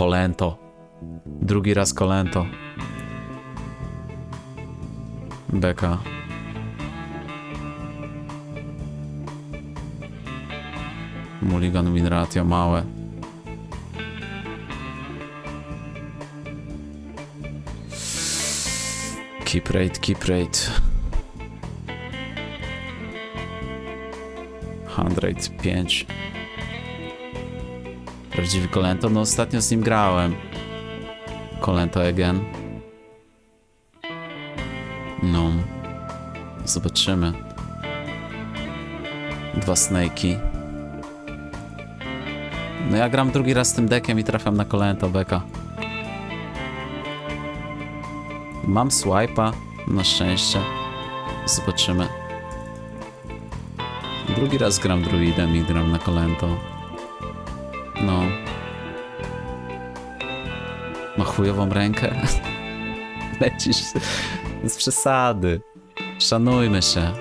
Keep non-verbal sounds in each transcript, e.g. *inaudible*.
Kolento. Drugi raz Kolento. Beka. Mulligan win ratio małe. Keep rate, keep rate. 105. Prawdziwy Kolento? No ostatnio z nim grałem. Kolento again. No. Zobaczymy. Dwa snake'i. No ja gram drugi raz z tym dekiem i trafiam na Kolento beka. Mam swipe'a, na szczęście. Zobaczymy. Drugi raz gram druidem i gram na Kolento. No. Ma chujową rękę. *laughs* Lecisz z przesady. Szanujmy się.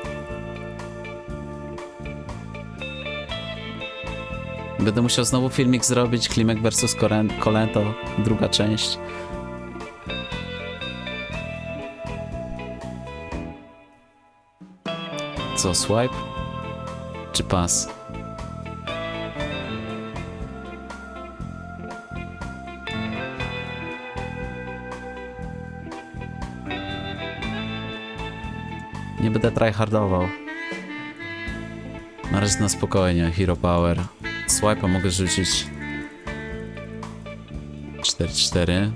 Będę musiał znowu filmik zrobić, Klimek Koren- Kolento, druga część. Co, swipe? Czy pas? Nie będę tryhardował. Na razie na spokojnie, Hero Power. Swipe'a mogę rzucić 4-4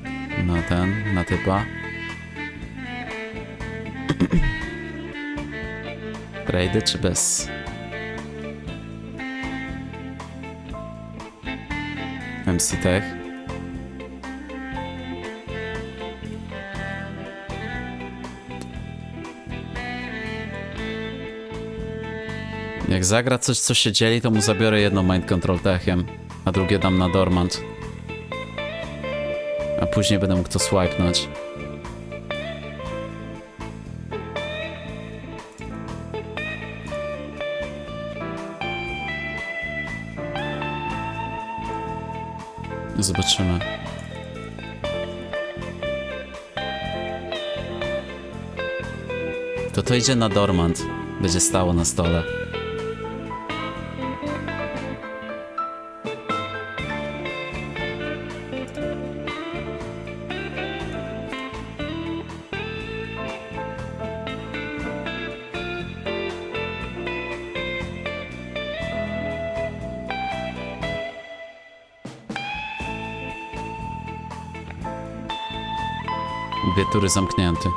na ten, na typa. *clears throat* Raidy czy bez? MC Tech. Jak zagra coś, co się dzieli, to mu zabiorę jedno Mind Control Techiem, a drugie dam na Dormant. A później będę mógł to swipenąć. Zobaczymy. To to idzie na Dormant. Będzie stało na stole. Dwie tury zamknięty.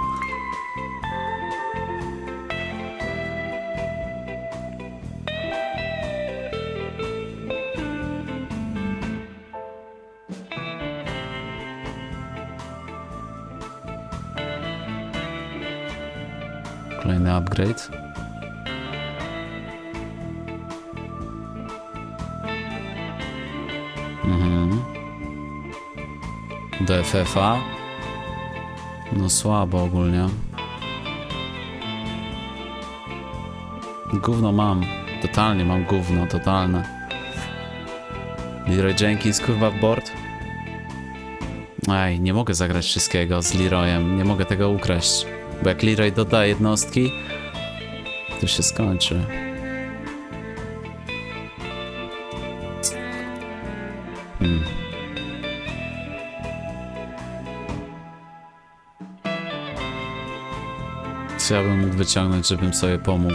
Kolejny upgrade. Mhm. Do FFA. No słabo ogólnie. Gówno mam. Totalnie mam gówno, totalne. Leroy Jenkins kurwa w board. Ej, nie mogę zagrać wszystkiego z Leroyem. Nie mogę tego ukraść. Bo jak Leroy doda jednostki, to się skończy. Co ja bym mógł wyciągnąć, żebym sobie pomógł?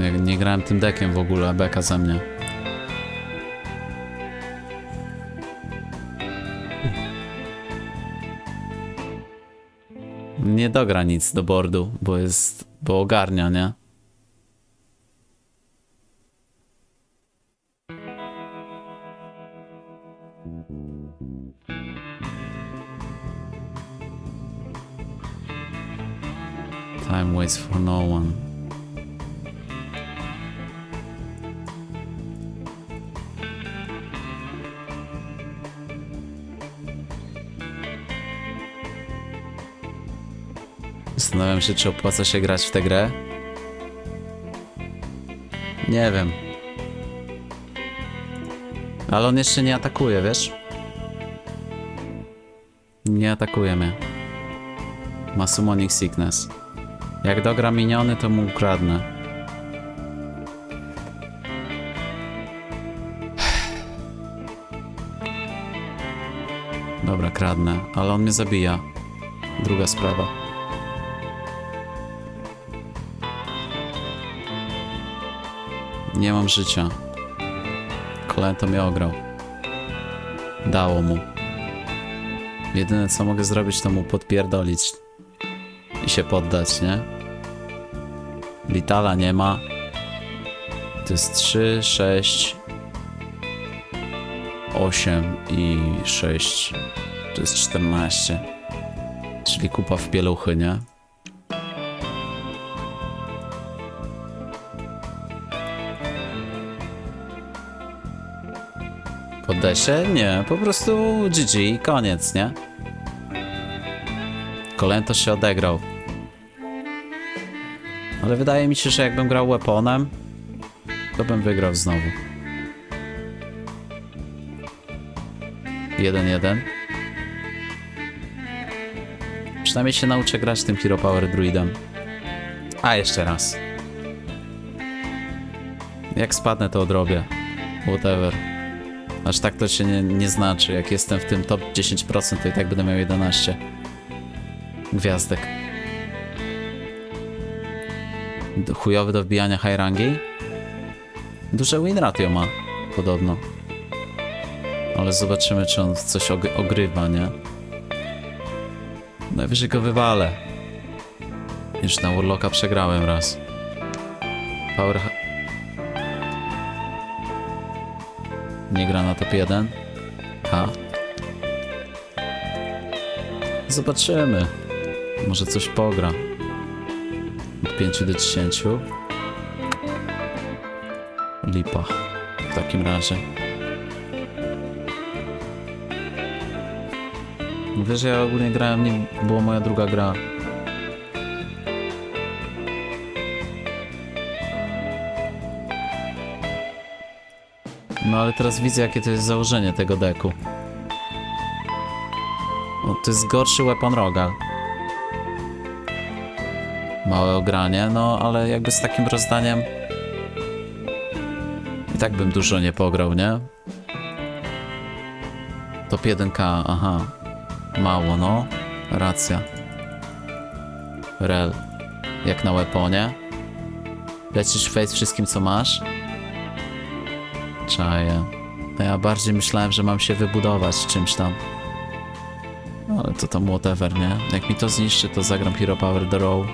Ja nie grałem tym dekiem w ogóle, beka ze mnie. Nie dogra nic do boardu, bo jest. bo ogarnia, nie? Time waits for no one. Zastanawiam się, czy opłaca się grać w tę grę. Nie wiem. Ale on jeszcze nie atakuje, wiesz? Nie atakuje mnie. Ma Summoning Sickness. Jak dogra miniony, to mu ukradnę. Dobra, kradnę, ale on mnie zabija. Druga sprawa. Nie mam życia. Kolento mnie ograł. Dało mu. Jedyne co mogę zrobić to mu podpierdolić. I się poddać, nie? Litala nie ma. To jest 3, 6, 8 i 6. To jest 14. Czyli kupa w pieluchy, nie? Poddaj się? Nie, po prostu GG, koniec, nie? Kolento się odegrał. Ale wydaje mi się, że jakbym grał weaponem, to bym wygrał znowu. 1-1. Przynajmniej się nauczę grać tym Hero Power Druidem. A, jeszcze raz. Jak spadnę, to odrobię. Whatever. Aż tak to się nie, nie znaczy. Jak jestem w tym top 10%, to i tak będę miał 11 gwiazdek. Chujowy do wbijania high rangi. Duże win ratio ma, podobno. Ale zobaczymy, czy on coś og ogrywa, nie? Najwyżej go wywalę. Już na Warlocka przegrałem raz. Power... Nie gra na top 1. K. Zobaczymy. Może coś pogra. Od 5 do 10. Lipa. W takim razie. Mówię, że ja ogólnie grałem, nie była moja druga gra. No ale teraz widzę, jakie to jest założenie tego deku. To jest gorszy weapon rogal. Małe ogranie, no ale jakby z takim rozdaniem i tak bym dużo nie pograł, nie? Top 1k, aha. Mało, no. Racja. Rel. Jak na weaponie. Lecisz face wszystkim, co masz? Czaję. No ja bardziej myślałem, że mam się wybudować czymś tam. No, Ale to tam whatever, nie? Jak mi to zniszczy, to zagram Hero Power The Row.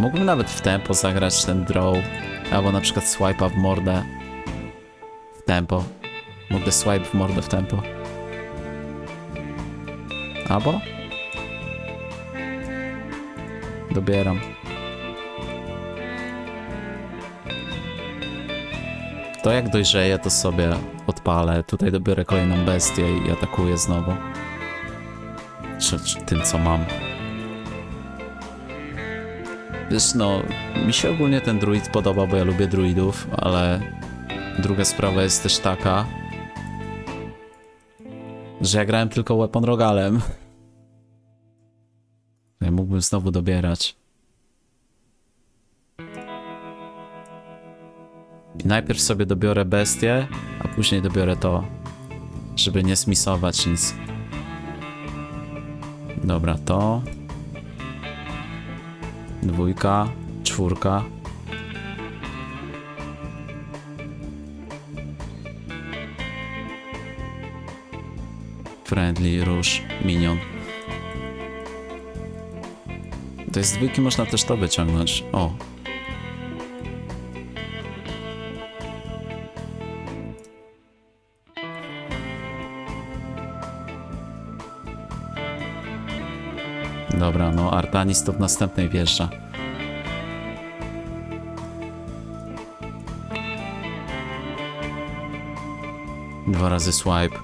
Mógłbym nawet w tempo zagrać ten draw, albo na przykład swipe'a w mordę w tempo. Mógłby swipe w mordę w tempo. Albo? Dobieram. To jak dojrzeje, to sobie odpalę. Tutaj dobiorę kolejną bestię i atakuję znowu. Czy, czy tym, co mam. Wiesz, no, mi się ogólnie ten druid podoba, bo ja lubię druidów, ale druga sprawa jest też taka, że ja grałem tylko weapon rogalem. Ja mógłbym znowu dobierać. I najpierw sobie dobiorę bestię, a później dobiorę to, żeby nie smisować nic. Dobra, to. Dwójka, czwórka. Friendly, róż, minion. To jest dwójki można też to wyciągnąć. O. Dobra, no Artanis to w następnej wjeżdża. Dwa razy swipe.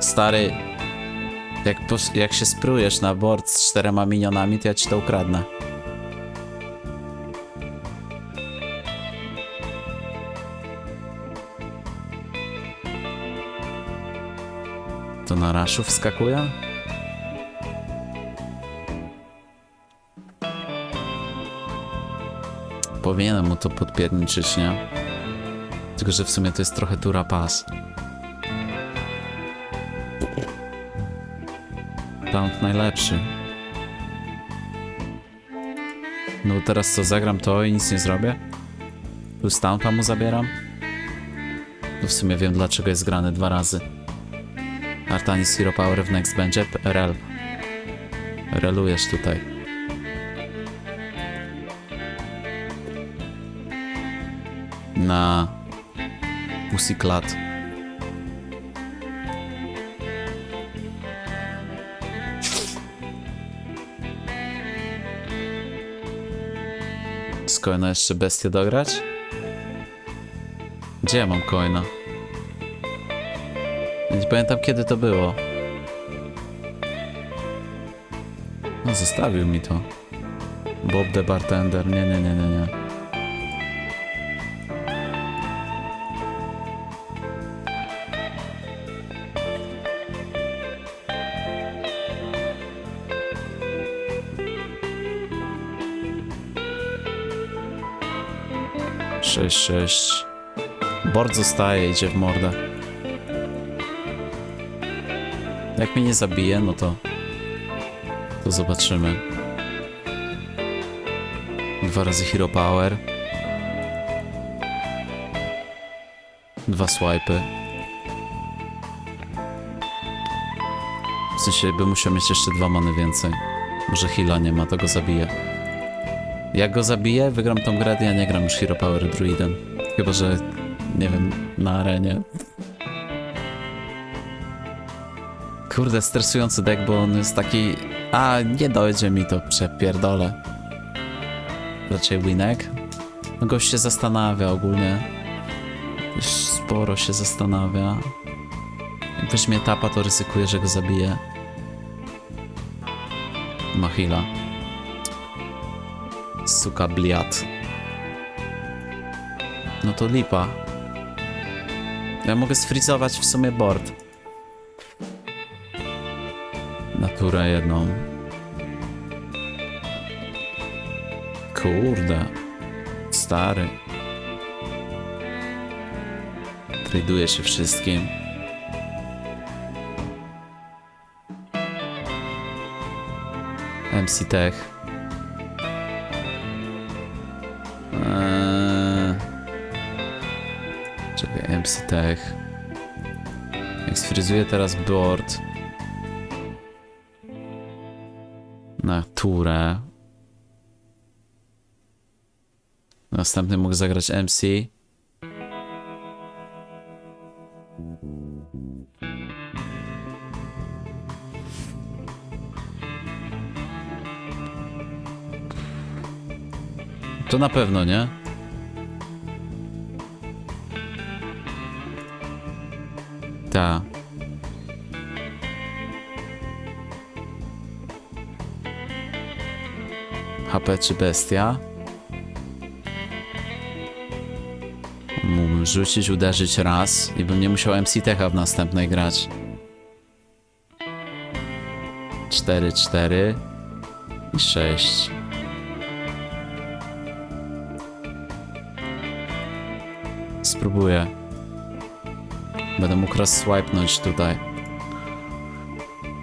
Stary, Jak, jak się sprujesz na board z czterema minionami, to ja ci to ukradnę. To na raszu wskakuje? Powinienem mu to podpierniczyć, nie? Tylko, że w sumie to jest trochę tura pas. Taunt najlepszy. No teraz co, zagram to i nic nie zrobię? Plus taunta mu zabieram? No w sumie wiem dlaczego jest grany dwa razy. Artanis Hero Power w next będzie rel. Relujesz tutaj. Na Pussyclat. Z jeszcze bestię dograć? Gdzie ja mam coina? Pamiętam kiedy to było. No zostawił mi to. Bob the Bartender. Nie, nie, nie, nie, nie. Sześć, sześć. Board zostaje, idzie w mordę. Jak mnie nie zabije, no to... To zobaczymy. Dwa razy Hero Power. Dwa swipy. W sensie by musiał mieć jeszcze dwa many więcej. Może heala nie ma, to go zabije. Jak go zabiję, wygram tą grę, ja nie gram już Hero Power Druidem. Chyba, że, nie wiem, na arenie. Kurde, stresujący deck, bo on jest taki... A, nie dojdzie mi to, przepierdolę. Raczej winek. No gość się zastanawia ogólnie. Już sporo się zastanawia. Jak weźmie tapa, to ryzykuje, że go zabije. Machila. Suka bliat. No to lipa. Ja mogę sfrizować w sumie board. Naturę jedną. Kurde. Stary. Traduje się wszystkim. MC Tech. Eee... Czekaj, MC Tech. Jak sfryzuję teraz board turę. Następny mógł zagrać MC. To na pewno, nie? Ta. HP czy bestia? Mógłbym rzucić, uderzyć raz i bym nie musiał MC Techa w następnej grać. 4, 4 i 6. Spróbuję. Będę mógł raz swipenąć tutaj.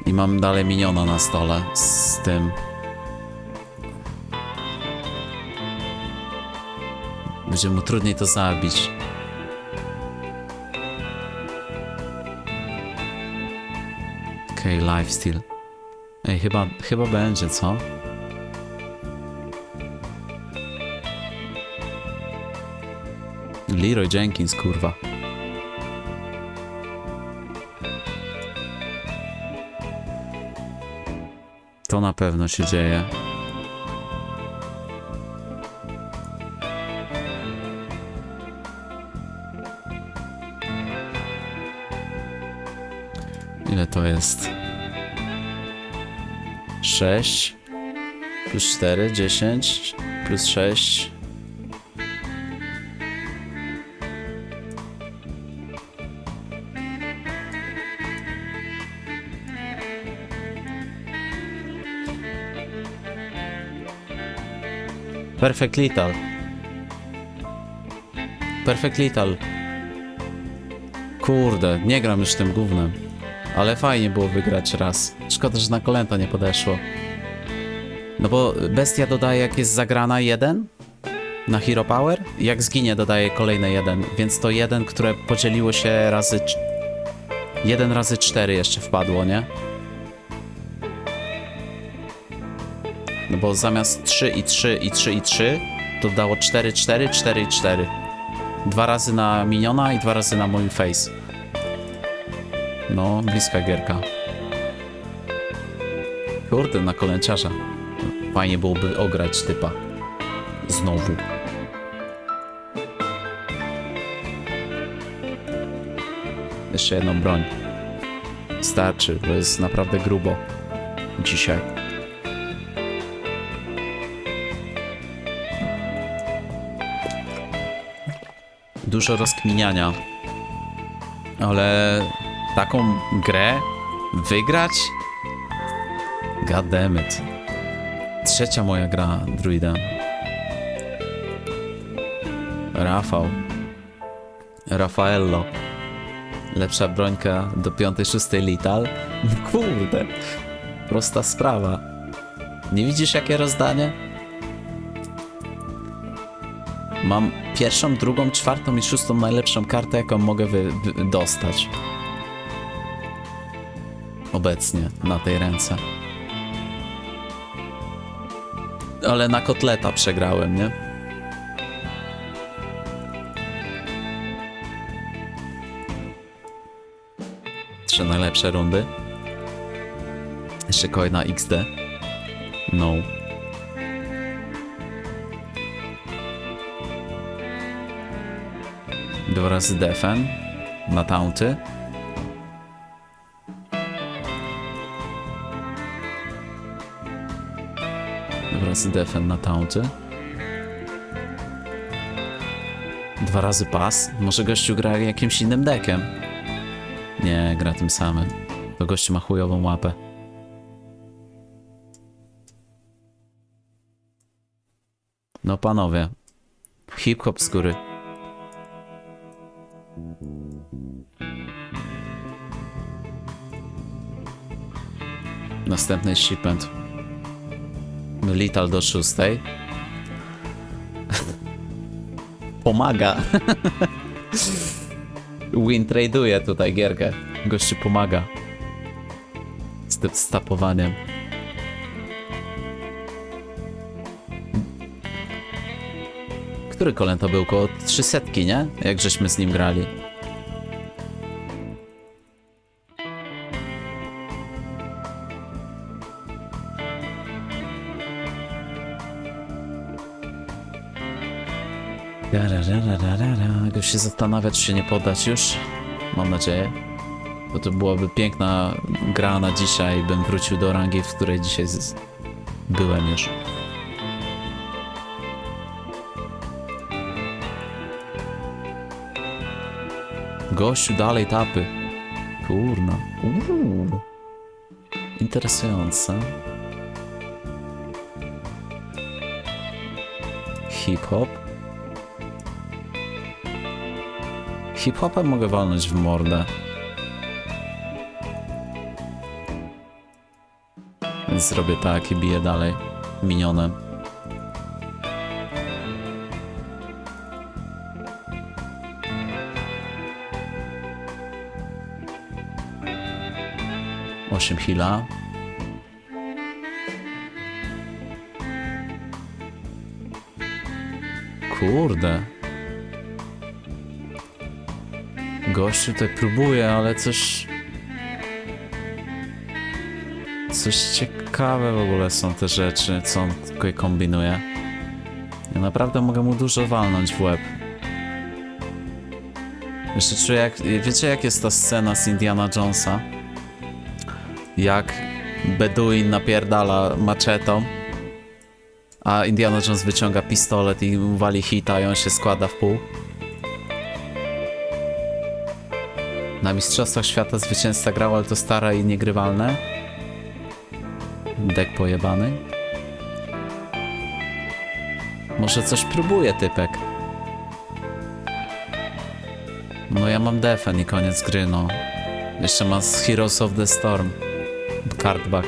I mam dalej miniona na stole z tym. Będzie mu trudniej to zabić. Okej, okay, lifesteal. Ej, chyba, chyba będzie, co? Leroy Jenkins, kurwa. To na pewno się dzieje. Ile to jest? 6 plus 4, 10 plus 6. Perfect Lethal. Perfect Lethal. Kurde, nie gram już tym gównem. Ale fajnie było wygrać raz. Szkoda, że na kolęta nie podeszło. No bo bestia dodaje jak jest zagrana jeden na Hero Power, jak zginie dodaje kolejny jeden, więc to jeden, które podzieliło się razy... Jeden razy cztery jeszcze wpadło, nie? No bo zamiast 3 i 3 i 3 i 3 to dało 4, 4, 4 i 4. Dwa razy na miniona i dwa razy na mój face. No, bliska gierka. Kurde, na kolęciarza. Fajnie byłoby ograć typa. Znowu. Jeszcze jedną broń. Starczy, bo jest naprawdę grubo. Dzisiaj. Dużo rozkminiania. Ale taką grę wygrać? God damn it. Trzecia moja gra druida. Rafał. Rafaello. Lepsza brońka do 5-6 lital. *laughs* Kurde. Prosta sprawa. Nie widzisz jakie rozdanie? Mam pierwszą, drugą, czwartą i szóstą najlepszą kartę, jaką mogę wy, wy, dostać. Obecnie na tej ręce. Ale na kotleta przegrałem, nie? Trzy najlepsze rundy. Jeszcze coina XD. No. Dwa razy defen na taunty. Defen na taunty. Dwa razy pas. Może gościu gra jakimś innym dekiem. Nie, gra tym samym. To gościu ma chujową łapę. No panowie. Hip-hop z góry. Następny shipment. Lital do szóstej. Pomaga. Win tradeuje tutaj gierkę. Gościu pomaga. Z tym stapowaniem. Który kolen to był? Koło 300, nie? Jak żeśmy z nim grali. Goś się zastanawia, czy nie poddać już. Mam nadzieję. Bo to byłaby piękna gra na dzisiaj, bym wrócił do rangi, w której dzisiaj byłem już. Gościu dalej tapy. Kurna. Uuu. Interesujące. Hip-hop. Hip-hopem mogę walnąć w mordę. Więc zrobię tak i biję dalej. Minionem. Osiem hila. Kurde. Gościu tutaj próbuje, ale coś... Coś ciekawe w ogóle są te rzeczy, co on tutaj kombinuje. Ja naprawdę mogę mu dużo walnąć w łeb. Jeszcze czuję jak... Wiecie jak jest ta scena z Indiana Jonesa? Jak Beduin napierdala maczetą, a Indiana Jones wyciąga pistolet i wali hita i on się składa w pół. Na Mistrzostwach Świata zwycięzca grał, ale to stare i niegrywalne. Dek pojebany. Może coś próbuje typek. No ja mam defen i koniec gry, no. Jeszcze mam z Heroes of the Storm. Cardback.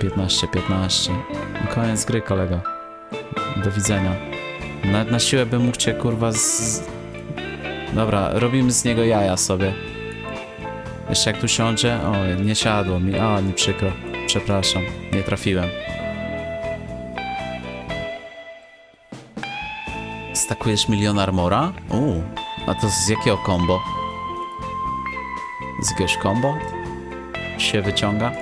15-15. No koniec gry, kolego. Do widzenia. Nawet na siłę bym mógł cię, kurwa, z... Dobra, robimy z niego jaja sobie. Jeszcze jak tu siądzie... O, nie siadło mi. O, mi przykro. Przepraszam. Nie trafiłem. Stakujesz milion armora? Uuu, a to z jakiego combo? Z jakiegoś combo? Się wyciąga?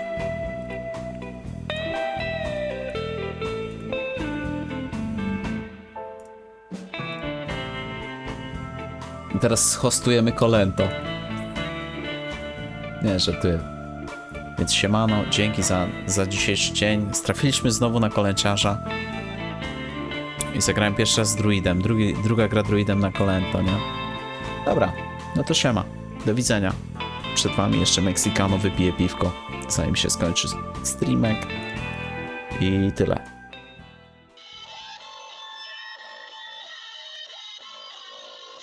Teraz hostujemy Kolento. Nie, żartuję. Więc siemano, dzięki za, za dzisiejszy dzień. Strafiliśmy znowu na kolęciarza. I zagrałem pierwszy raz z druidem. Drugi, druga gra druidem na kolento, nie? Dobra, no to siema. Do widzenia. Przed wami jeszcze Mexicano wypije piwko, zanim się skończy streamek. I tyle.